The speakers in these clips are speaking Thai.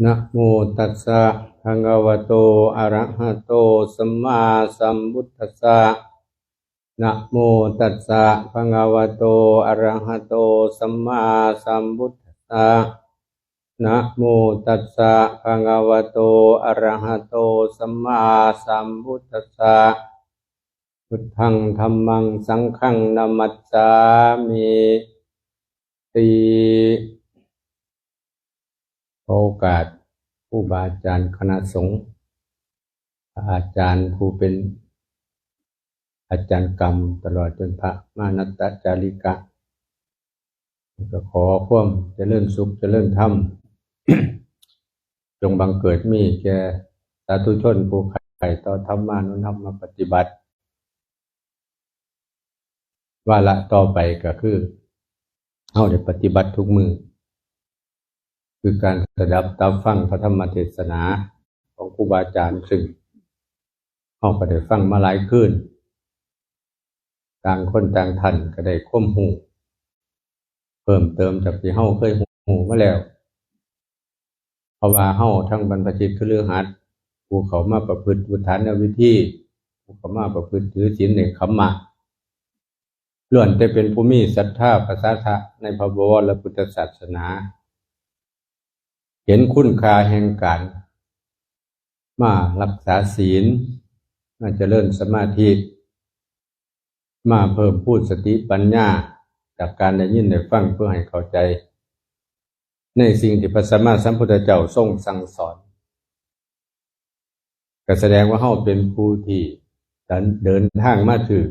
นะโมตัสสะภะคะวะโต อะระหะโต สัมมาสัมพุทธัสสะนะโมตัสสะภะคะวะโต อะระหะโต สัมมาสัมพุทธัสสะนะโมตัสสะภะคะวะโต อะระหะโต สัมมาสัมพุทธัสสะพุทธังธัมมัง สังฆังนามัสสามิติ โอกาสผู้บาอาจารย์คณะสงฆ์อาจารย์ผู้เป็นอาจารย์กรรมตลอดจนพระมานัตตจาริกะก็ขอความเจริญสุขจเจริญธรรม จงบังเกิดมีแก่สาธุชนผู้ใฝ่ต่อธรรมานุนำมมาปฏิบัติว่าละต่อไปก็คือเฮาได้ปฏิบัติทุกมือ คือการสดับตามฟังพระธรรมเทศนาของครูบาอาจารย์ซึ่งเฮาก็ได้ฟังมาหลายคืนต่างคนต่างท่านก็ได้ค้มหูเพิ่มเติมจากที่เฮาเคยหูมาแล้ว เพราะว่าเฮาทั้งบรรพชิตคือเรือหัดผู้เขามาประพฤติบุฐานวิธีผู้เขามาประพฤติถือศีลในคัมมะล้วนแต่เป็นผู้มีศรัทธาภาษาทะในพระบวรและพุทธศาสนา เห็นคุณค่าแห่งการ มารักษาศีล มาเจริญสมาธิ มาเพิ่มพูดสติปัญญา จากการได้ยินได้ฟังเพื่อให้เข้าใจ ในสิ่งที่พระสัมมาสัมพุทธเจ้าทรงสั่งสอนก็แสดงว่าเฮาเป็นผู้ที่เดินทางมาถึง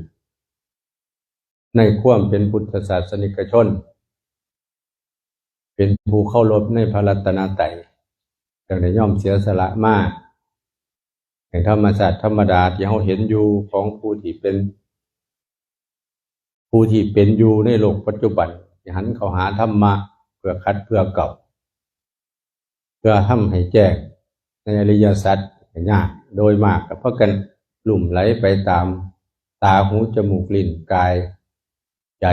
ในความเป็นพุทธศาสนิกชน เป็นผู้เข้ารบในพระรัตนตรัยอย่างในย่อมเสียสละมากในธรรมศาสตร์ธรรมดาที่เราเห็นอยู่ของผู้ที่เป็น ผู้ที่เป็นอยู่ในโลกปัจจุบันหันเขาหาธรรมะเพื่อคัดเพื่อเก่า เพื่อทำให้แจ้งในอริยสัจยากโดยมากก็เพราะกันหลุ่มไหลไปตามตาหูจมูกลิ้นกาย ใจ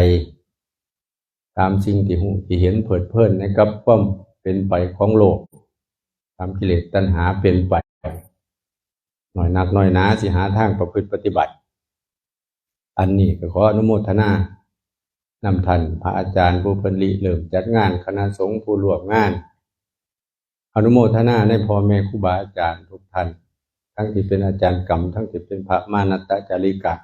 ตามสิ่งที่หูที่เห็นเผิดเพลินในกับความเป็นไปของโลก ตามกิเลสตัณหาเป็นไปหน่อยนักหน่อยนาสิหาทางประพฤติปฏิบัติ อันนี้ก็ขออนุโมทนานำทันพระอาจารย์ผู้เพิ่นริเริ่มจัดงานคณะสงฆ์ผู้ร่วมงาน อนุโมทนาในพ่อแม่ครูบาอาจารย์ทุกท่านทั้งที่เป็นอาจารย์กรรม ทั้งที่เป็นพระมานัตตจาริกา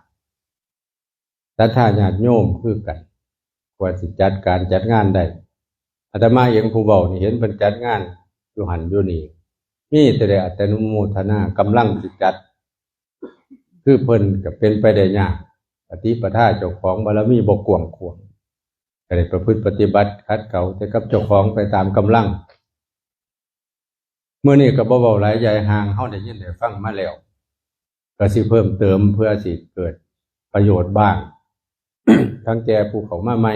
แต่ถ้าญาติโยมคือกัน ว่าสิจัดการจัดงานได้อาตมาเองผู้เบานี่เห็นเป็นจัดงานอยู่หันอยู่นี่มีแต่ได้อัตนุโมทนากำลังสิจัด คือเพิ่นก็เป็นไปได้ยากปฏิปทาเจ้าของบารมีบกกวงขวงก็ได้ประพฤติปฏิบัติคัดเก่าแต่กับเจ้าของไปตามกำลังเมื่อนี้ก็บ่เบาหลายใหญ่ห่างเฮาได้ยินได้ฟังมาแล้วก็สิเพิ่มเติมเพื่อสิเกิดประโยชน์บ้าง ทั้งแก่ผู้เขามาใหม่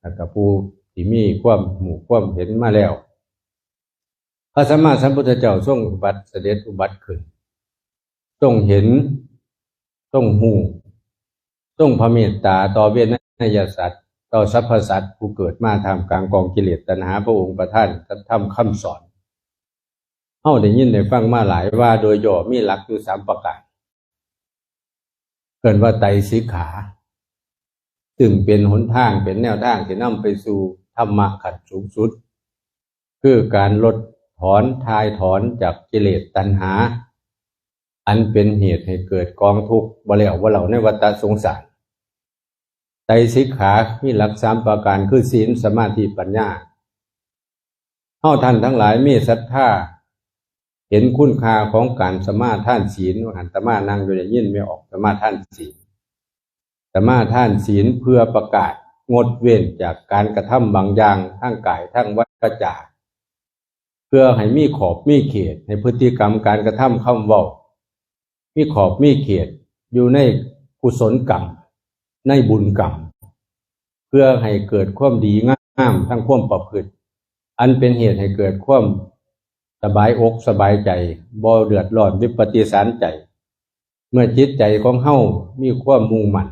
แล้วก็ผู้ที่มีความหมู่ความเห็นมาแล้ว พระสัมมาสัมพุทธเจ้าทรงอุบัติเสด็จอุบัติขึ้นทรงเห็นทรงหูทรงพระเมตตาต่อเวนยสัตว์ต่อสรรพสัตว์ผู้เกิดมาทำกลางกองกิเลสตัณหาพระองค์ประท่านทำคำสอนเฮาได้ยินได้ฟังมาหลายว่าโดยย่อมีหลักอยู่สามประการเกินว่าไตสิกขา ซึ่งเป็นหนทางเป็นแนวทางที่นำไปสู่ธรรมะขัดสูงสุด คือการลดถอนทายถอนจากกิเลสตัณหา อันเป็นเหตุให้เกิดกองทุกข์บ่แล้วว่าเหล่าในวัฏสงสารไตรสิกขามีหลักสามประการคือศีลสมาธิปัญญาเฮาท่านทั้งหลายมีศรัทธาเห็นคุณค่าของการสมาทานศีลหันตมานั่งอยู่ในยินไม่ออกสมาทานศีล สมาทานศีลเพื่อประกาศงดเว้นจากการกระทำบางอย่างทั้งกายทั้งวาจาเพื่อให้มีขอบมีเขตในพฤติกรรมการกระทำคำเว้ามีขอบมีเขตอยู่ในกุศลกรรม ในบุญกรรม เพื่อให้เกิดความดีงามทั้งความประพฤติอันเป็นเหตุให้เกิดความสบายอกสบายใจบ่เดือดร้อนวิปฏิสารใจ เมื่อจิตใจของเฮามีความมุ่งมั่น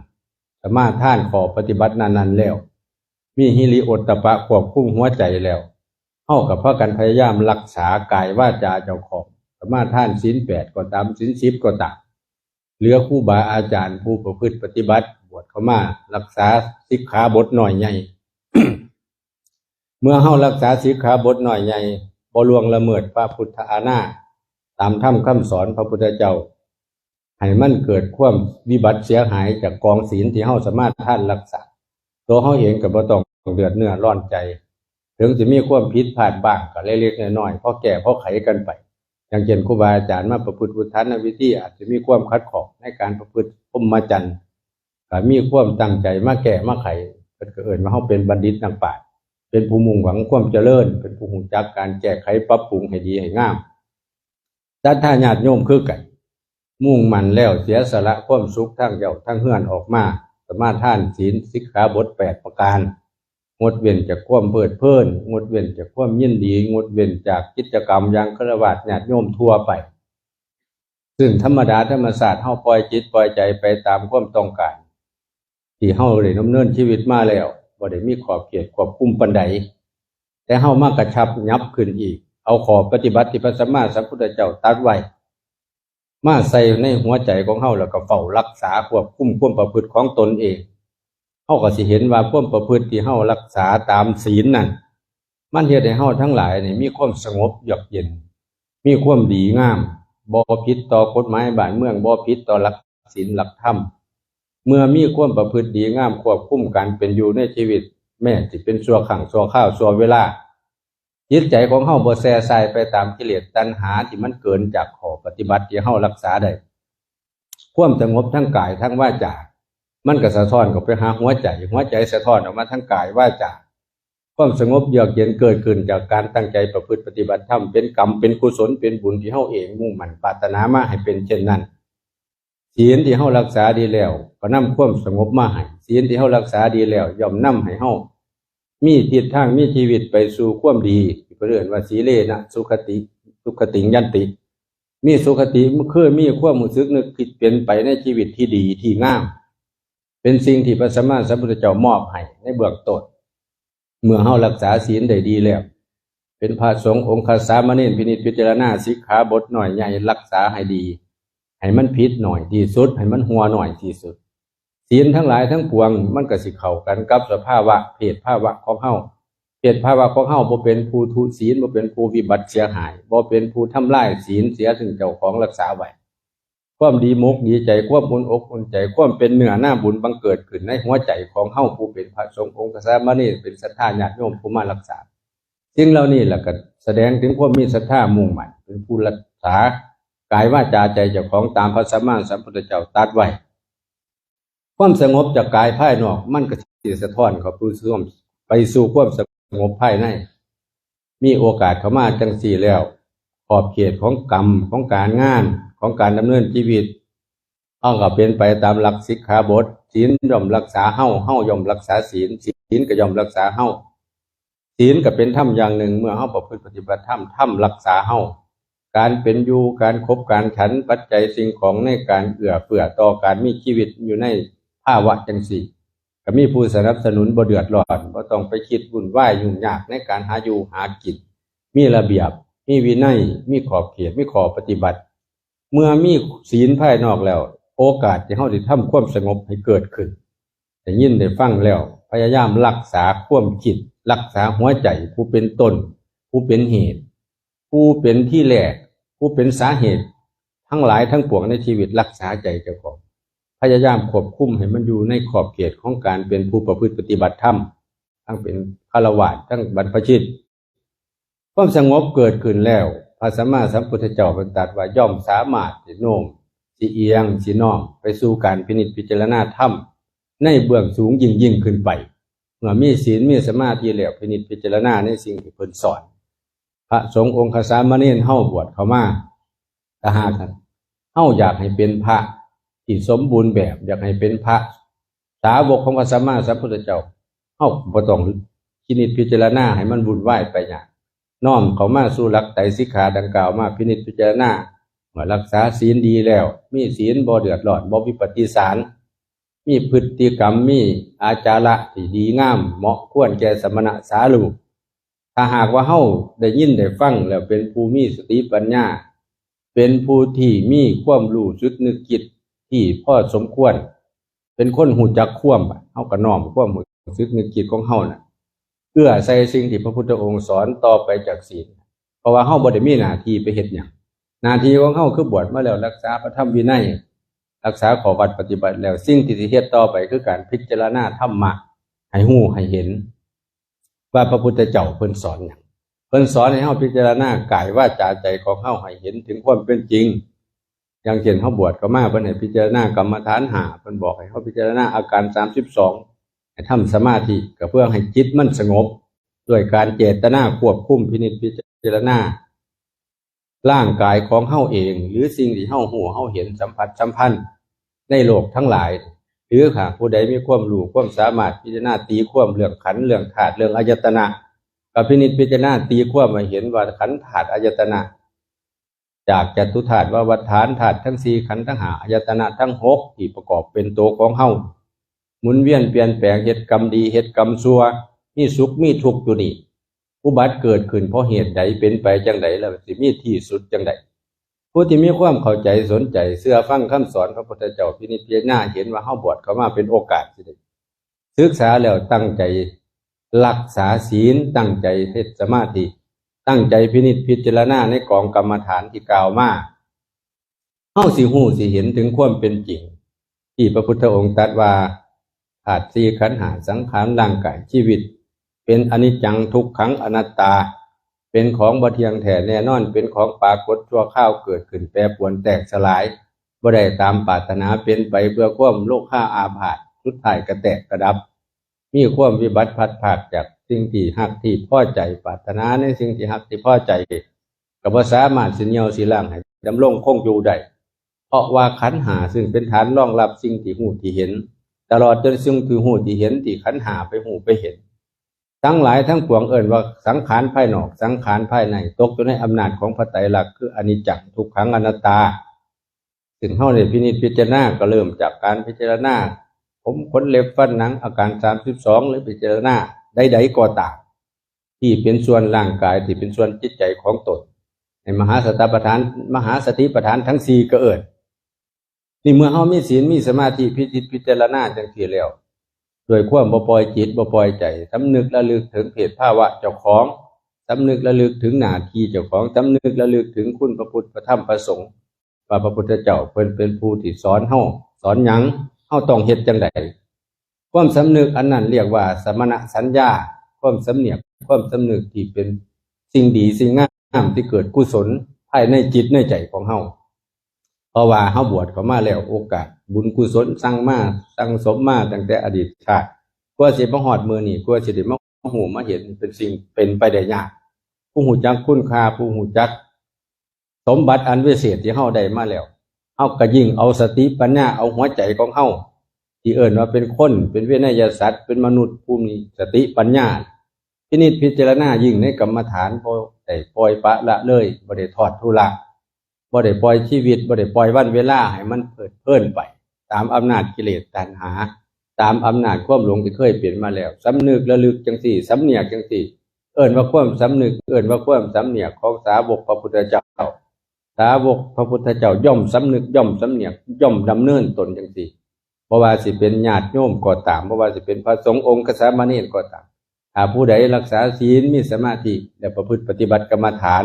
สมาท่านขอปฏิบัตินั้นๆแล้ว มีฮิริโอตตปะควบคุมหัวใจแล้วเฮากับพากันพยายามรักษากายวาจาเจ้าของสมาท่านศีลแปดก็ตามศีลสิบก็ตามเหลือครูบาอาจารย์ผู้ประพฤติปฏิบัติบวชเข้ามารักษาสิกขาบทหน่อยใหญ่เมื่อเฮารักษาสิกขาบทหน่อยใหญ่บ่ลวงละเมิดพระพุทธอาณาตามธรรมคำสอนพระพุทธเจ้า ให้มันเกิดความวิบัติเสียหายจากกองศีลที่เฮาสามารถท่านรักษา ตัวเฮาเองก็บ่ต้องเดือดเนื้อร้อนใจ ถึงจะมีความผิดพลาดบ้างก็เล็กๆน้อยๆพอแก้พอไขกันไป อย่างเช่นครูบาอาจารย์มาประพฤติพุทธานวิธีอาจจะมีความขัดของในการประพฤติพรหมจรรย์ก็มีความตั้งใจมาแก้มาไขเพิ่นก็เอิ้นว่าเฮาเป็นบัณฑิตนักปราชญ์เป็นผู้มุ่งหวังความเจริญ เป็นผู้รู้จักการแก้ไขปรับปรุงให้ดีให้งามแต่ถ้าญาติโยมคือกัน มุ่งมั่นแล้วเสียสละความสุขทั้งเจ้าทั้งเฮือนออกมาสมาทานศีลสิกขาบทแปดประการ งดเว้นจากความเพลิดเพลินงดเว้นจากความยินดี งดเว้นจากกิจกรรมอย่างฆราวาสญาติโยมทั่วไป ซึ่งธรรมดาธรรมศาสตร์เฮาปล่อยจิตปล่อยใจไปตามความต้องการที่เฮาได้ดำเนินชีวิตมาแล้วบ่ได้มีขอบเขตควบคุมปานใดแต่เฮามากระชับยับขึ้นอีก เอาขอปฏิบัติที่พระสัมมาสัมพุทธเจ้าตรัสไว้ มาใส่ในหัวใจของเฮาแล้วก็เฝ้ารักษาควบคุมความประพฤติของตนเองเฮาก็สิเห็นว่าความประพฤติที่เฮารักษาตามศีลนั่นมันเฮ็ดให้เฮาทั้งหลายนี่มีความสงบเยือกเย็น มีความดีงามบ่ผิดต่อกฎหมายบ้านเมืองบ่ผิดต่อหลักศีลหลักธรรมเมื่อมีความประพฤติดีงามควบคุมการเป็นอยู่ในชีวิต แม้สิเป็นชั่วครั้งชั่วคราวชั่วเวลา จิตใจของเฮาบ่แส่ใส่ไปตามกิเลสตัณหาที่มันเกินจากขอปฏิบัติที่เฮารักษาได้ความสงบทั้งกายทั้งวาจามันก็สะท้อนเข้าไปหาหัวใจ หัวใจสะท้อนออกมาทั้งกายวาจาความสงบเยือกเย็นเกิดขึ้นจากการตั้งใจประพฤติปฏิบัติธรรมเป็นกรรมเป็นกุศลเป็นบุญที่เฮาเองมุ่งมั่นปรารถนามาให้เป็นเช่นนั้นศีลที่เฮารักษาดีแล้วก็นำความสงบมาให้ศีลที่เฮารักษาดีแล้วย่อมนำให้เฮามีทิศทางมีชีวิตไปสู่ความดี เพิ่อนว่าสีเลนะสุขติ สุขติยันติ มีสุขติคือมีความรู้สึกนึกคิดเป็นไปในชีวิตที่ดีที่งาม เป็นสิ่งที่พระสัมมาสัมพุทธเจ้ามอบให้ในเบื้องต้นเมื่อเฮารักษาศีลได้ดีแล้ว เป็นพระสงฆ์องค์คสามเณรพินิจพิจารณาสิกขาบทหน่อยใหญ่รักษาให้ดี ให้มันผิดหน่อยที่สุด ให้มันหัวหน่อยที่สุดศีลทั้งหลายทั้งปวงมันก็สิเข้ากันกับสภาวะเพศภาวะของเฮา เพศภาวะของเฮาบ่เป็นผู้ทุศีลบ่เป็นผู้วิบัติเสียหายบ่เป็นผู้ทำลายศีลเสียถึงเจ้าของรักษาไว้ความดีมกดีใจความบุญอกอุ่นใจความเป็นเนื้อหน้าบุญบังเกิดขึ้นในหัวใจของเฮาผู้เป็นพระสงฆ์องค์กษัตริย์มานี่เป็นศรัทธาญาติโยมผู้มารักษาสิ่งเหล่านี้แหละก็แสดงถึงความมีศรัทธามุ่งมั่นเป็นผู้รักษากายว่าจาใจเจ้าของตามพระสัมมาสัมพุทธเจ้าตรัสไว้ความสงบจากกายภายนอกมันก็สิสะท้อนเข้าไปสู่ไปสู่ความส งบภายใน มีโอกาสเข้ามาจังสี่แล้ว ขอบเขตของกรรมของการงานของการดำเนินชีวิตเฮาก็เป็นไปตามหลักสิกขาบทศีลย่อมรักษาเฮาเฮาย่อมรักษาศีลศีลก็ย่อมรักษาเฮาศีลก็เป็นธรรมอย่างหนึ่ง เมื่อเฮาประพฤติปฏิบัติธรรมธรรมรักษาเฮาการเป็นอยู่การคบการฉันปัจจัยสิ่งของในการเอื้อเฟื้อต่อการมีชีวิตอยู่ในภาวะจังสี่ ก็มีผู้สนับสนุนบ่เดือดร้อนบ่ต้องไปคิดวุ่นวายยุ่งยากในการหาอยู่หากินมีระเบียบ มีวินัย มีขอบเขต มีขอปฏิบัติ เมื่อมีศีลภายนอกแล้ว โอกาสที่เฮาได้ทำความสงบให้เกิดขึ้นได้ยินได้ฟังแล้ว พยายามรักษาความคิด รักษาหัวใจผู้เป็นตนผู้เป็นเหตุ ผู้เป็นที่แรกผู้เป็นสาเหตุ ทั้งหลายทั้งปวงในชีวิตรักษาใจเจ้าของ พยายามควบคุมให้มันอยู่ในขอบเขตของการเป็นผู้ประพฤติปฏิบัติธรรมทั้งเป็นฆราวาสทั้งบรรพชิตความสงบเกิดขึ้นแล้วพระสัมมาสัมพุทธเจ้าเป็นตรัสว่าย่อมสามารถสิโน้มสิเอียงสิน้อมไปสู่การพินิจพิจารณาธรรมในเบื้องสูงยิ่งยิ่งขึ้นไปเมื่อมีศีลมีสมาธิแล้วพินิจพิจารณาในสิ่งที่เพิ่นสอน พระสงฆ์องค์คสามเณรเฮาบวชเข้ามาถ้าหากเฮาอยากให้เป็นพระ ที่สมบูรณ์แบบ อยากให้เป็นพระ สาวกของพระสัมมาสัมพุทธเจ้าเฮาบ่ต้องพินิจพิจารณาให้มันวุ่นวไปหยังน้อมเขามาสู่หลักไตรสิกขาดังกล่าวมาพินิจพิจารณาเมื่อรักษาศีลดีแล้ว มีศีลบ่เดือดร้อนบ่วิปฏิสาร มีพฤติกรรมมีอาจาระที่ดีงาม เหมาะควรแก่สมณะสาลูถ้าหากว่าเฮาได้ยินได้ฟังแล้วเป็นผู้มีสติปัญญา เป็นผู้ที่มีความรู้สึกนึกคิด ที่พอสมควร เป็นคนหูจักควมเฮาก็น้อมควมหูสึกนึกคิดของเฮาน่ะเพื่อใส่สิ่งที่พระพุทธองค์สอนต่อไปจากศีลเพราะว่าเฮาบ่ได้มีหน้าที่ไปเฮ็ดหยังหน้าที่ของเฮาคือบวชมาแล้วรักษาพระธรรมวินัยรักษาขอวัดปฏิบัติแล้วสิ่งที่สิเฮ็ดต่อไปคือการพิจารณาธรรมะให้ฮู้ให้เห็น ว่าพระพุทธเจ้าเพิ่นสอนหยังเพิ่นสอนให้เฮาพิจารณากายว่าจาใจของเฮาให้เห็นถึงความเป็นจริง อย่างเช่นเฮาบวชก็มาเพิ่นให้พิจารณากรรมฐานหาเพิ่นบอกให้เฮาพิจารณาอาการ32ให้ทำสมาธิก็เพื่อให้จิตมันสงบด้วยการเจตนาควบคุมพินิจพิจารณาร่างกายของเฮาเอง หรือสิ่งที่เฮาหูเฮาเห็นสัมผัสสัมพันธ์ในโลกทั้งหลาย หรือหากผู้ใดมีความรู้ความสามารถพิจารณาตีความเรื่องขันเรื่องธาตุเรื่องอายตนะกับพินิจพิจารณาตีความมาเห็นว่าขันธ์ธาตุอายตนะ จากจตุธาตุว่าวัฏฐานธาตุทั้งสี่ขันธ์ทั้งหาอายตนะทั้งหกที่ประกอบเป็นตัวของเฮาหมุนเวียนเปลี่ยนแปลงเหตุกรรมดีเหตุกรรมชั่วมีสุขมีทุกข์อยู่นี่อุบัติเกิดขึ้นเพราะเหตุใดเป็นไปจังใดแล้วสิมีที่สุดจังใดผู้ที่มีความเข้าใจสนใจเสื้อฟังคำสอนพระพุทธเจ้าพินิจพิจารณาเห็นว่าเฮาบวชเข้ามาเป็นโอกาสสิได้ศึกษาแล้วตั้งใจรักษาศีลตั้งใจเทศสมาธิ ตั้งใจพินิจพิจารณาในกองกรรมฐานที่กล่าวมาเฮาสิฮู้สิเห็นถึงความเป็นจริง ที่พระพุทธองค์ตรัสว่าธาตุสี่ขันหาสังขารร่างกายชีวิต เป็นอนิจจังทุกขังอนัตตา เป็นของบ่เทียงแท้แน่นอนเป็นของปรากฏชั่วข้าวเกิดขึ้นแปรปวนแตกสลายบ่ได้ตามปรารถนาเป็นไปเพื่อความโลกข้าอาพาธสุดท้ายกระแตกกระดับ มีความวิบัติพัดผาดจากสิ่งที่หักที่พ่อใจปรารถนาในสิ่งที่หักที่พ่อใจก็บ่สามารถสิเนียวสิล่างให้ดำรงคงอยู่ได้เพราะว่าขันหาซึ่งเป็นฐานรองรับสิ่งที่หูที่เห็น ตลอดจนสิ่งที่หูที่เห็นที่ขันหาไปหูไปเห็น ทั้งหลายทั้งปวงเอ่นว่าสังขารภายนอก สังขารภายในตกอยู่ในอำนาจของพระไตรลักษณ์คืออนิจจังทุกขังอนัตตาถึงเฮาได้พินิจพิจารณาก็เริ่มจากการพิจารณา ผมขนเล็บฟันหนังอาการ32หรือพิจารณาใดๆก็ตามที่เป็นส่วนร่างกายที่เป็นส่วนจิตใจของตนในมหาสติปัฏฐาน มหาสติปัฏฐานทั้งสี่ก็เอิดนี่เมื่อเฮามีศีลมีสมาธิพิจิตพิจารณาจังซี่แล้วโดยความบ่ปล่อยจิตบ่ปล่อยใจสำนึกระลึกถึงเพศภาวะเจ้าของสำนึกระลึกถึงหน้าที่เจ้าของสำนึกระลึกถึงคุณพระพุทธพระธรรมพระสงฆ์ว่าพระพุทธเจ้าเพิ่นเป็นผู้ที่สอนเฮาสอนหยัง เฮาต้องเฮ็ดจังไดความสำนึกอันนั้นเรียกว่า สมณะสัญญา ความสำเนียกความสำนึกที่เป็นสิ่งดีสิ่งงามที่เกิดกุศลภายในจิตในใจของเฮาเพราะว่าเฮาบวชเข้ามาแล้วโอกาส บุญกุศลสั่งมาสั่งสมมาตั้งแต่อดีตชาติกว่าสิมาฮอดมือนี้กว่าสิได้มาหูมาเห็นเป็นสิ่งเป็นไปได้ยาก ผู้หูจักคุณค่าผู้หูจัก สมบัติอันวิเศษที่เฮาได้มาแล้ว เฮาก็ยิ่งเอาสติปัญญาเอาหัวใจของเฮาที่เอิ้นว่าเป็นคนเป็นเวนยสัตว์เป็นมนุษย์ผู้มีสติปัญญาพินิจพิจารณายิ่งในกรรมฐานบ่ได้ปล่อยปะละเลยบ่ได้ทอดทุละบ่ได้ปล่อยชีวิตบ่ได้ปล่อยวันเวลาให้มันเพิดเพลินไป ตามอำนาจกิเลสตัณหา ตามอำนาจความหลงที่เคยเปลี่ยนมาแล้วสำนึกระลึกจังสี่สำเนียกจังสี่ เอิ้นว่าความสำนึกเอิ้นว่าความสำเนียกของสาวกพระพุทธเจ้าาวกพระพุทธเจ้าย่อมสำนึกย่อมสำเนียกย่อมดำเนินตนจังสี่บ่ว่าสิเป็นญาติโยมก็ตามบ่ว่าสิเป็นพระสงฆ์องค์กษัตริย์มเนรก็ตามถ้าผู้ใดรักษาศีลมีสมาธิและประพฤติปฏิบัติกรรมฐาน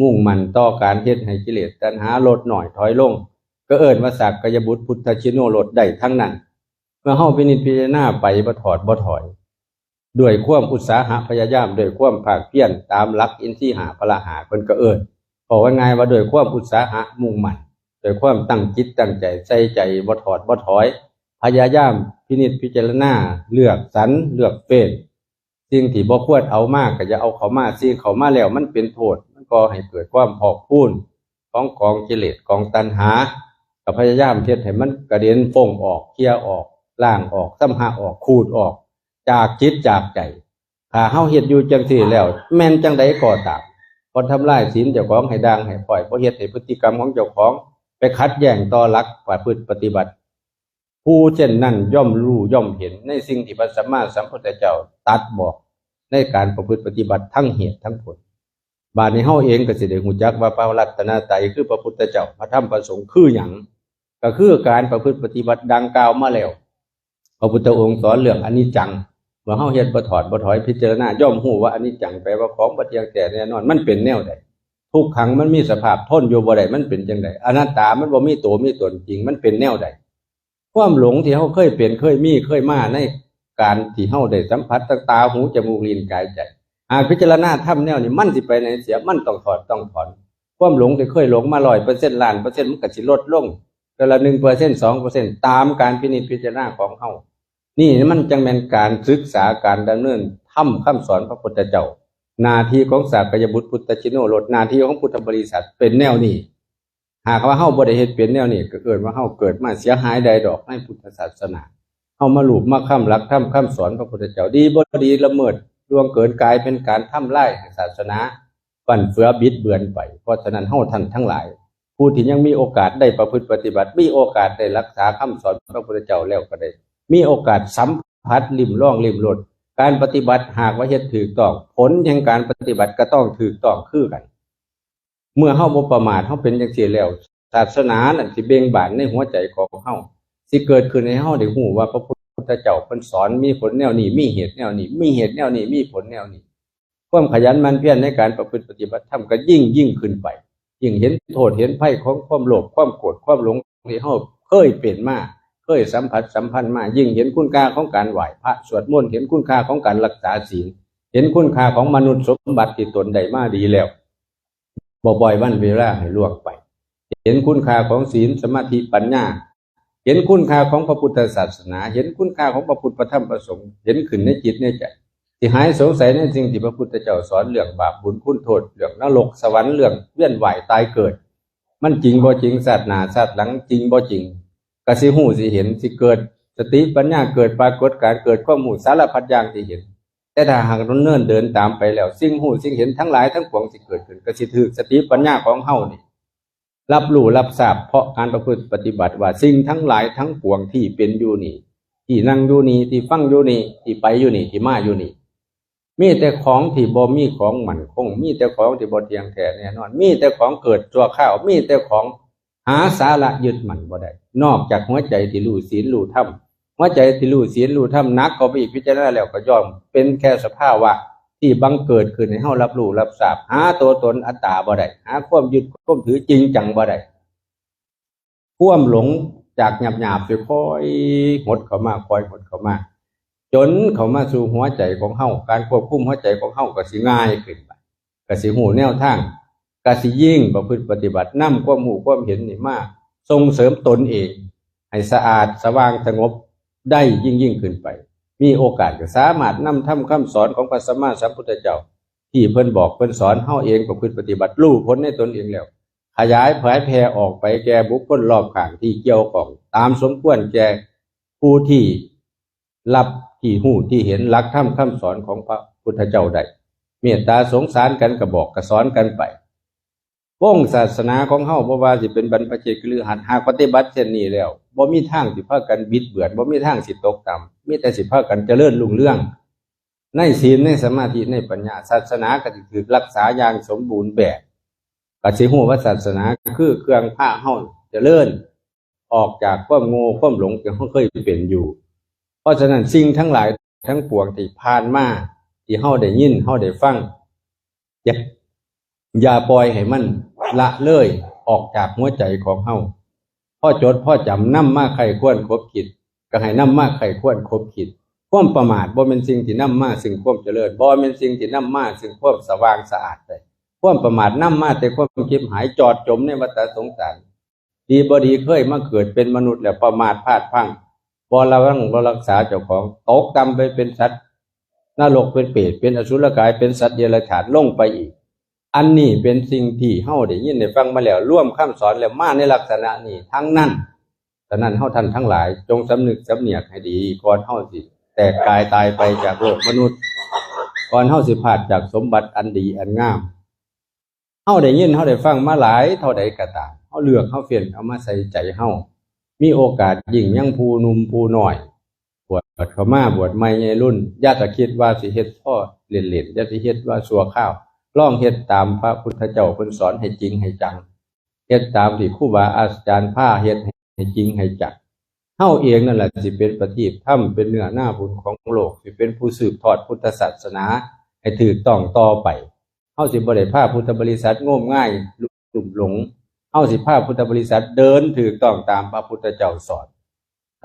มุ่งมั่นต่อการเฮ็ดให้กิเลสตัณหาลดหน่อยถอยลง ก็เอิ้นว่าสักกยบุตรพุทธชิโนลดได้ทั้งนั้น เมื่อเฮาพินิจพิจารณาไปบ่ถอดบ่ถอย ด้วยความอุตสาหะพยายามด้วยความภาคเพียรตามหลักอินทรีย์หาพละหาเพิ่นก็เอิ้น บอกว่าไงว่าด้วยความอุตสาหะมุ่งมั่นโดยความตั้งจิตตั้งใจใส่ใจบ่ถอดบ่ถอย พยายามพินิจพิจารณาเลือกสรรเลือกเฟ้นสิ่งที่บ่ควรเอามากก็อย่าเอาเขามาสิ่งเขามาแล้วมันเป็นโทษ มันก็ให้เกิดความพอกพูนของกองกิเลสกองตัณหาก็พยายามเฮ็ดให้มันกระเด็นฟงออกเคลียออกล่างออกซ้ำหาออกขูดออก จากจิตจากใจถ้าเฮาเฮ็ดอยู่จังซี่แล้ว แม่นจังใดก็ตาม คนทำลายศีลเจ้าของให้ดังให้ปล่อยบ่เฮ็ดให้พฤติกรรมของเจ้าของ ไปขัดแย้งต่อหลักประพฤติปฏิบัติ ผู้เช่นนั้นย่อมรู้ย่อมเห็นในสิ่งที่พระสัมมาสัมพุทธเจ้าตรัดบอกในการประพฤติปฏิบัติทั้งเหตุทั้งผลบาดในเฮาเองก็สิได้ฮู้จักว่าพระรัตนตรัยคือพระพุทธเจ้าพระธรรมพระสงฆ์คือหยังก็คือการประพฤติปฏิบัติดังกล่าวมาแล้วพระพุทธองค์สอนเรื่องอนิจจัง เมื่อเฮาเฮ็ดบ่ถอดบ่ถอยพิจารณาย่อมฮู้ว่าอันิจจังแปลว่าของบ่เที่ยงแต่แน่นอน มันเป็นแนวใดทุกขังมันมีสภาพทนอยู่บ่ได้มันเป็นจังไดอนัตตามันบ่มีตัวมีตนจริง มันเป็นแนวใดความหลงที่เฮาเคยเป็นเคยมีเคยมาในการที่เฮาได้สัมผัสตั้งตาหูจมูกลิ้นกายใจหากพิจารณาทำแนวนี้มันสิไปไหนเสียมันต้องถอดต้องถอนความหลงที่เคยหลงมา100%ล้านเปอร์เซ็นต์มันก็สิลดลงแต่ละหนึ่งเปอร์เซ็นต์สองเปอร์เซ็นต์ตามการพินิจพิจารณาของเขา นี่มันจังเป็นการศึกษาการดำเนินทำคำสอนพระพุทธเจ้าหนาทีของสากยบุตรพุทธชิโนรถหนาทีของพุทธบริษัทเป็นแนวนี้ หากว่าเฮาบ่ได้เฮ็ดเป็นแนวนี้ก็เกิดว่าเฮาเกิดมาเสียหายใดดอกในพุทธศาสนาเฮามาหลูบมาค้ำรักทำคำสอนพระพุทธเจ้าดีบ่ดีละเมิดดวงเกินกายเป็นการทำไลายศาสนาปั่นเฟือบิดเบือนไป เพราะฉะนั้นเฮาท่านทั้งหลาย ผู้ที่ยังมีโอกาสได้ประพฤติปฏิบัติ มีโอกาสได้รักษาคำสอนพระพุทธเจ้าแล้วก็ได้ มีโอกาสสัมผัสริมร่องริมรถการปฏิบัติหากว่าเฮ็ดถูกต้องผลแห่งการปฏิบัติก็ต้องถูกต้องคือกัน เมื่อเฮาบ่ประมาทเฮาเป็นจังซี่แล้วศาสนานั่นสิเบ่งบานในหัวใจของเฮาสิเกิดขึ้นในเฮาได้ฮู้ว่าพระพุทธเจ้าเพิ่นสอนมีผลแนวนี้มีเหตุแนวนี้มีเหตุแนวนี้มีผลแนวนี้ความขยันมันเพียรในการประพฤติปฏิบัติธรรมก็ยิ่งยิ่งขึ้นไปยิ่งเห็นโทษเห็นภัยของความโลภความโกรธความหลงที่เฮาเคยเป็นมา เคยสัมผัสสัมพันธ์มายิ่งเห็นคุณค่าของการไหวพระสวดมนต์เห็นคุณค่าของการรักษาศีลเห็นคุณค่าของมนุษย์สมบัติที่ตนได้มาดีแล้วบ่บ่อยวันเวลาให้ล่วงไป เห็นคุณค่าของศีลสมาธิปัญญา เห็นคุณค่าของพระพุทธศาสนา เห็นคุณค่าของพระพุทธธรรมพระสงฆ์เห็นขึ้นในจิตในใจที่หายสงสัยในสิ่งที่พระพุทธเจ้าสอนเรื่องบาปบุญคุณโทษเรื่องนรกสวรรค์เรื่องเวียนว่ายตายเกิด มันจริงบ่จริงศาสนาศาสตร์หลังจริงบ่จริง กสิหูสิเห็นสิเกิดสติปัญญาเกิดปรากฏการเกิดความหูสารพัดอย่างที่เห็น แต่ถ้าหากเราเนิ่นเดินตามไปแล้ว สิ่งหูสิ่งเห็นทั้งหลายทั้งปวงสิเกิดขึ้นกสิถือสติปัญญาของเฮานี่รับรู้รับทราบเพราะการประพฤติปฏิบัติว่าสิ่งทั้งหลายทั้งปวงที่เป็นอยู่นี่ ที่นั่งอยู่นี่ที่ฟังอยู่นี่ที่ไปอยู่นี่ที่มาอยู่นี่ มีแต่ของที่บ่มีของหมันคง มีแต่ของที่บ่เที่ยงแท้แน่นอน มีแต่ของเกิดตัวข้าวมีแต่ของ หาสาระยึดมันบ่ได้ นอกจากหัวใจที่รู้ศีลรู้ธรรมหัวใจที่รู้ศีลรู้ธรรมนักก็ไปอีกพิจารณาแล้วก็ย่อมเป็นแค่สภาวะที่บังเกิดขึ้นให้เฮารับรู้รับทราบหาตัวตนอัตตาบ่ได้หาความยึดความถือจริงจังบ่ได้ความหลงจากหยาบหยาบๆค่อยๆหดเข้ามาค่อยหดเข้ามาจนเข้ามาสู่หัวใจของเฮาการควบคุมหัวใจของเฮาก็สิง่ายขึ้นไปก็สิหูแนวทาง กสิยิ่งประพฤติปฏิบัตินํความหูความเห็นนี่มากส่งเสริมตนเอง ให้สะอาดสว่างสงบได้ยิ่งยิ่งขึ้นไป มีโอกาสก็สามารถนำทำคำสอนของพระสัมมาสัมพุทธเจ้า ที่เพิ่นบอกเพิ่นสอนเฮาเองประพฤติปฏิบัติรู้ผลในตนเองแล้ว ขยายเผยแผ่ออกไปแก่บุคคลรอบข้างที่เกี่ยวของตามสมควรแก่ผู้ที่รับที่หูที่เห็นหลักธรรมคำสอนของพระพุทธเจ้าได้เมตตาสงสารกันก็บอกก็สอนกันไป วงศาสนาของเฮาบ่ว่าสิเป็นบรรพชิตหรือหันหากปฏิบัติเช่นนี้แล้วบ่มีทางสิพากันบิดเบือนบ่มีทางสิตกต่ำมีแต่สิพากันเจริญรุ่งเรือง ในศีลในสมาธิในปัญญาศาสนาก็สิถูกรักษาอย่างสมบูรณ์แบบก็สิฮู้ว่าศาสนาคือเครื่องพาเฮาเจริญ ออกจากความโง่ความหลงที่เฮาเคยเป็นอยู่ เพราะฉะนั้นสิ่งทั้งหลายทั้งปวงที่ผ่านมาที่เฮาได้ยินเฮาได้ฟังอย่า อย่าปล่อยให้มันละเลยออกจากหัวใจของเฮาพ่อจดพ่อจำนำมากใครควรคบคิดก็ให้นำมากใครควรคบคิดความประมาทบ่เป็นสิ่งที่นำมาซึ่งความเจริญบ่เป็นสิ่งที่นำมาซึ่งความสว่างสะอาดได้ความประมาทนำมาแต่ความคิดหายจอดจมในวัฏสงสารดีบดีเคยมาเกิดเป็นมนุษย์แล้วประมาทพลาดพังบ่ระวังบ่รักษาเจ้าของตกต่ำไปเป็นสัตว์นรกเป็นเปรตเป็นอสุรกายเป็นสัตว์เดรัจฉานลงไปอีก อันนี้เป็นสิ่งที่เฮาได้ยินได้ฟังมาแล้วร่วมคำสอนแล้วมาในลักษณะนี้ทั้งนั้นฉะนั้นเฮาท่านทั้งหลาย จงสำนึกสำเนียกให้ดีก่อนเฮาสิแตกกายตายไปจากโลกมนุษย์ ก่อนเฮาสิพลาดจากสมบัติอันดีอันงามเฮาได้ยินเฮาได้ฟังมาหลายเท่าใดก็ตามเฮาเลือกเฮาเฟียนเอามาใส่ใจเฮามีโอกาสยิ่งยังผู้นุ่มผู้น้อย บวชเข้ามาบวชใหม่ในรุ่นญาติคิดว่าสิเฮ็ดพ่อเล่นๆอย่าสิเฮ็ดว่าสัวข้าว ลองเฮ็ดตามพระพุทธเจ้าเพิ่นสอนให้จริงให้จังเฮ็ดตามที่ครูบาอาจารย์พาเฮ็ดให้จริงให้จังเฮาเองนั่นแหละสิเป็นประทีปถ้ำเป็นเนื้อหน้าบุญของโลกสิเป็นผู้สืบทอดพุทธศาสนา ให้ถูกต้องต่อไปเฮาสิบ่ได้พาพุทธบริษัทโง่มง่ายลุ่มหลงเฮาสิพาพุทธบริษัทเดินถูกต้องตามพระพุทธเจ้าสอน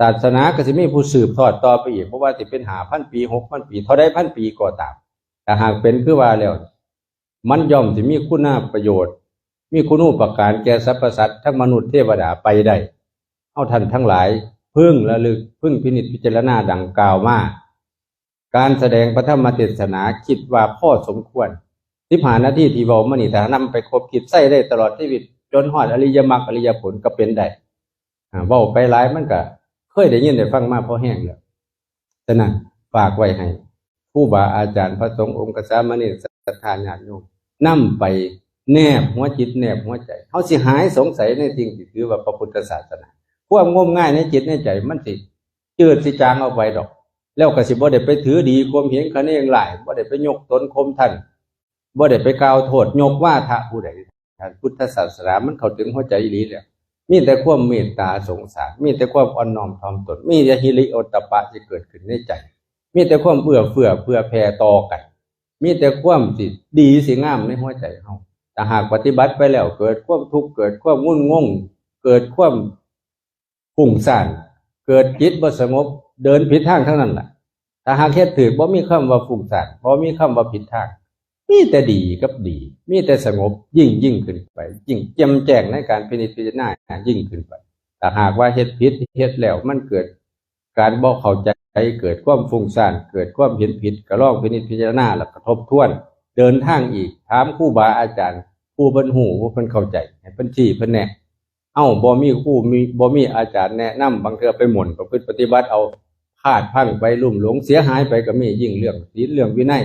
ศาสนาก็สิมีผู้สืบทอดต่อไปอีกเพราะว่าสิเป็นหาพันปีหกพันปี เท่าได้พันปีก็ตามแต่หากเป็นคือว่าแล้ว มันย่อมสิมีคุณาประโยชน์ มีคุณูปการแก่สรรพสัตว์ทั้งมนุษย์เทวดาไปได้เอาท่านทั้งหลายพึ่งระลึกพึ่งพินิจพิจารณาดังกล่าวมาการแสดงพระธรรมเทศนาคิดว่าพ่อสมควรที่ผ่านหน้าที่ที่เว้ามานี่ถ้านำไปครบคิดใส่ได้ตลอดชีวิต จนฮอดอริยมรรคอริยผลก็เป็นได้อ่าเว้าไปหลายมันก็เคยได้ยินได้ฟังมาพอแห้งแล้วฉะนั้นฝากไว้ให้ผู้บาอาจารย์พระสงฆ์องค์กษัตริย์มณีศรัทธาญาติโยม นำไปแนบหัวจิตแนบหัวใจเขาสิหายสงสัยในสิ่งที่ถือว่าพระพุทธศาสนาความงมง่ายในจิตในใจมันสิจืดสิจางเอาไปดอก แล้วก็สิบ่ได้ไปถือดีความเห็นคะแนนหลายบ่ได้ไปยกตนคมท่านบ่ได้ไปกล่าวโทษยกว่าทะผู้ใดท่านพุทธศาสนามันเข้าถึงหัวใจหลีแล้วมีแต่ความเมตตาสงสาร มีแต่ความอ่อนน้อมถ่อมตน มีแต่ฮิริโอตตปปะที่เกิดขึ้นในใจ มีแต่ความเอื้อเฟื้อเพื่อแผ่ต่อกัน มีแต่ความสิดีสิงามในหัวใจเฮาแต่หากปฏิบัติไปแล้ว เกิดความทุกข์เกิดความงุ่นงงเกิดความฟุ้งซ่านเกิดจิตบ่สงบเดินผิดทางทั้งนั้นแหละถ้าหากเฮ็ดถือบ่มีคำว่าฟุ้งซ่านบ่มีคำว่าผิดทาง มีแต่ดีกับดี มีแต่สงบยิ่งยิ่งขึ้นไป ยิ่งแจ่มแจ้งในการพินิจพิจารณายิ่งขึ้นไปแต่หากว่าเฮ็ดผิดเฮ็ดแล้วมันเกิดการบ่เข้าใจ เกิดความฟุ้งซ่านเกิดความเห็นผิดก็ลองพินิจพิจารณาแล้วก็ทบทวน เดินทางอีกถามครูบาอาจารย์ผู้เพิ่นหูผู้เพิ่นเข้าใจให้เพิ่นชี้เพิ่นแนะเอ้าบ่มีครูมีบ่มีอาจารย์แนะนำบางเทื่อไปหม่นประพฤติปฏิบัติเอาพลาดพังไปลุ่มหลงเสียหายไปก็มียิ่งเรื่องศีลเรื่องวินัย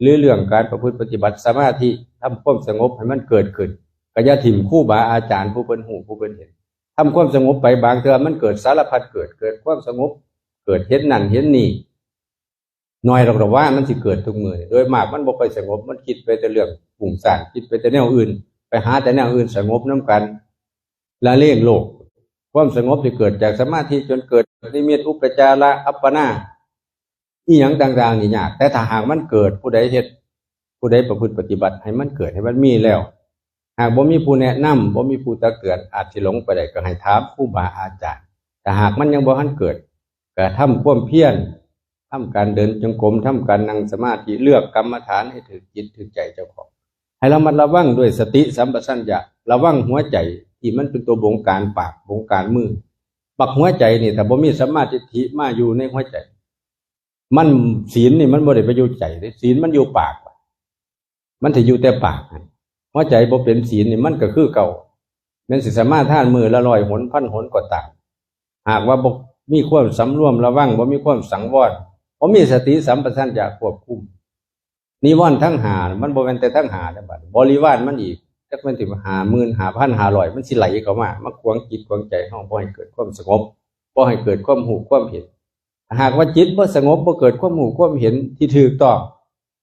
หรือเรื่องการประพฤติปฏิบัติสมาธิทำความสงบให้มันเกิดขึ้นก็อย่าถิ่มคู่บาอาจารย์ผู้เป็นหูผู้เป็นเห็นทำความสงบไปบางเทื่อมันเกิดสารพัดเกิดเกิดความสงบ เกิดเห็นนั่นเห็นนี่น้อยเราก็ว่ามันสิเกิดทุกมือโดยมากมันบ่ค่อยสงบมันคิดไปแต่เรื่องปุ่งสานคิดไปแต่แนวอื่น ไปหาแต่แนวอื่นสงบน้กันละเลี่ยงโลกความสงบที่เกิดจากสมาธิจนเกิดนิมิตอุปจาระอัปปนาอีหยังต่างๆนี่ยากแต่ถ้าหากมันเกิดผู้ใดเฮ็ดผู้ใดประพฤติปฏิบัติให้มันเกิดให้มันมีแล้ว หากบ่มีผู้แนะนำบ่มีผู้ตักเตือนอาจสิหลงไปได้ก็ให้ถามครูบาอาจารย์แต่หากมันยังบ่ทันเกิด ก็ทำความเพียรทำการเดินจงกรมทำการนั่งสมาธิเลือกกรรมฐานให้ถึกจิตถึกใจเจ้าของ ให้เระมัดระวังด้วยสติสัมปชัญญะระวังหัวใจที่มันเป็นตัวบงการปากบงการมือปักหัวใจนี่ถ้าบ่มีสมาธิมาอยู่ในหัวใจ มันศีลนี่มันบ่ได้ไปอยู่ใจเด้ศีลมันอยู่ปาก มันถืออยู่แต่ปากหัวใจบ่เป็นศีลนี่มันก็คือเก่ามันสิสามารถท่านมือละลอยหนพันหนก็ต่ามหากว่าบ่ มีความสำรวมระวังบ่มีความสังวรบ่มีสติสัมปชัญญะควบคุมนิวรณ์ทั้งหา มันบ่แม่นแต่ทั้งหาเด้อบัดบริวารมันอีกจักมันสิหาหมื่นหาพันหาร้อย มันสิไหลเข้ามามาขวางจิตขวางใจเฮาบ่ให้เกิดความสงบบ่ให้เกิดความหูความเห็น หากว่าจิตบ่สงบบ่เกิดความหูความเห็นที่ถูกต้อง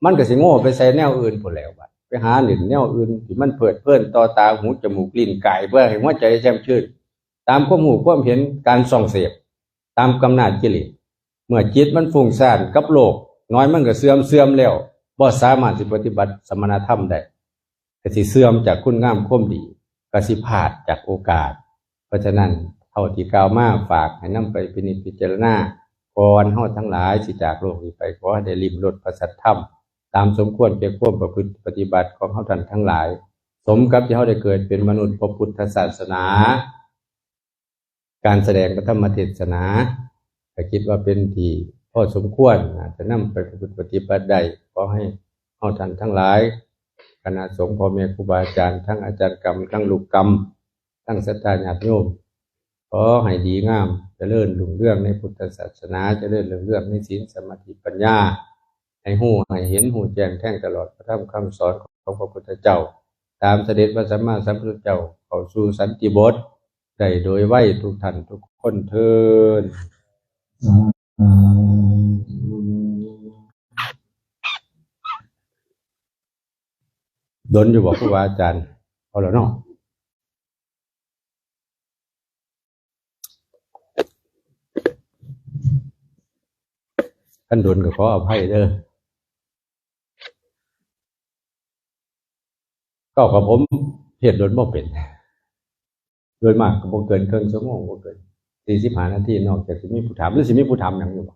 มันก็สิโง่ไปใส่แนวอื่นพุ่นแล้วบัดไปหาหลินแนวอื่นที่มันเพิดเพลินต่อตาหูจมูกลิ้นกายเพื่อให้หัวใจแช่มชื่น ตามความหูความเห็นการส่องเสพ ตามกำนาจกิเลสเมื่อจิตมันฟุ้งซ่านกับโลก น้อยมันก็เสื่อมเสื่อมแล้วบ่สามารถสิปฏิบัติสมณธรรมได้ก็สิเสื่อมจากคุณงามความดีก็สิพลาดจากโอกาส เพราะฉะนั้นเท่าที่กล่าวมาฝากให้นำไปพินิจพิจารณาก่อนเฮาทั้งหลายสิจากโลกนี้ไปขอให้ได้ริมรถพระสัทธรรม ตามสมควรแก่ความประพฤติปฏิบัติของเฮาท่านทั้งหลาย สมกับที่เฮาได้เกิดเป็นมนุษย์พระพุทธศาสนา การแสดงพระธรรมเทศนาก็คิดว่าเป็นที่พอสมควรอาจจะนำไปประพฤติปฏิบัติได้ขอให้เฮาท่านทั้งหลายคณะสงฆ์พ่อแม่ครูบาอาจารย์ทั้งอาจารย์กรรม ทั้งลูกกรรม ทั้งศรัทธาญาติโยมขอให้ดีงามจเจริญรุ่งเรื่องในพุทธศาสนาจเจริญรุ่งเรื่องในศีลสมาธิปัญญา ให้หูให้เห็นหูแจ้งแท่งตลอดพระธรรมคำสอนของพระพุทธเจ้า ตามเสด็จพระสัมมาสัมพุทธเจ้าเข้าสู่สันติบท ได้โดยไหวทุกท่านทุกคนเทินสาธุดนอยู่บอกครูบาอาจารย์เอาแล้วเนาะท่านดนก็ขออภัยเด้อก็กับผมเพียรดนบ่เป็น โดยมากก็บ่เกินครึ่งชั่วโมงบ่เกินสี่สิบห้านาทีนอกจากสิมีผู้ถามหรือสิมีผู้ถามอย่างอยู่บ่